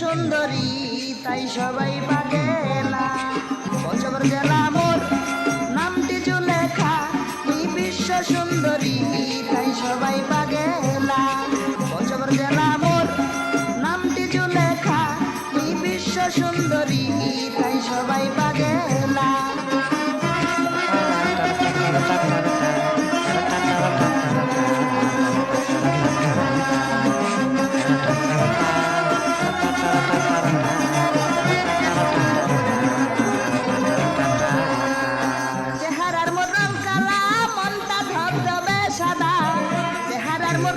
সুন্দরী, তাই সবাই পাগেলা। পঞ্চগড় জেলা মোর, নামটি জুলেখা। তুই বিশ্ব সুন্দরী, তাই সবাই পাগেলা। পঞ্চগড় জেলা মোর, নামটি জুলেখা। তুই বিশ্ব সুন্দরী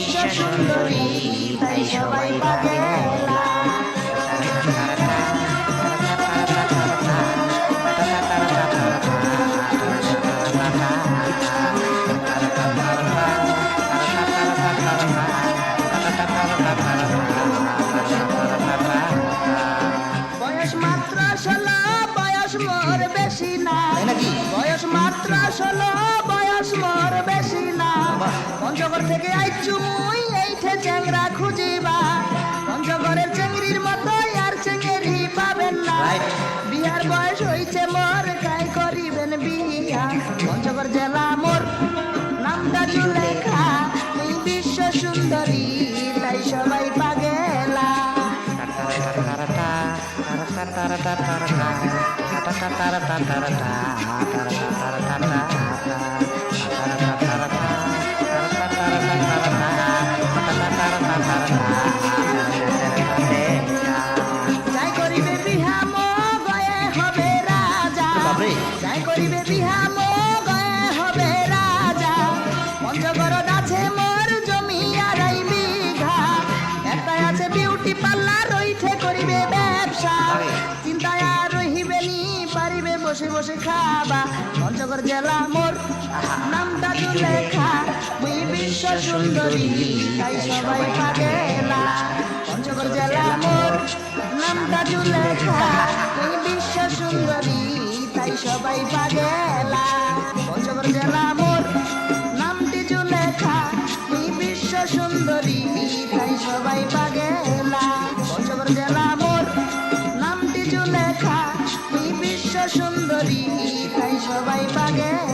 বিশ্ব সুন্দরী তাই সবাই পাগেলা বয়স মাত্র ষোলো বয়স মোর বেশি না। বয়স মাত্র ষোলো। পঞ্চগড় থেকে আইচু মুই এইঠে চেংরা খুঁজিবা পঞ্চগড়ের চেংড়ির মতো আর চেংড়ি পাবেন না বিয়ার বয়স হইছে মোর কাই করিবেন বিয়া পঞ্চগড় জেলা মোর নামটা জুলেখা এই বিশ্ব সুন্দরী তাই সবাই পাগেলা যাই করিবে বিহা মো গয়ে হবে রাজা বাপরে। যাই করিবে বিহা মো গয়ে হবে রাজা বসে বসে খাবা পঞ্চগড় জেলা মোর নামটা লেখা। মুই বিশ্ব সুন্দরী, তাই সবাই পাগেলা পঞ্চগড় জেলা মোর নামটা লেখা। তুই বিশ্ব সুন্দরী, তাই সবাই পাগেলা পঞ্চগড় জেলা মোর নামটি লেখা। তুই বিশ্ব সুন্দরী, তাই সবাই পাগেলা পঞ্চগড় জেলা মোর নামটি লেখা। তুই বিশ্ব সুন্দরী, তাই সবাই পাগেলা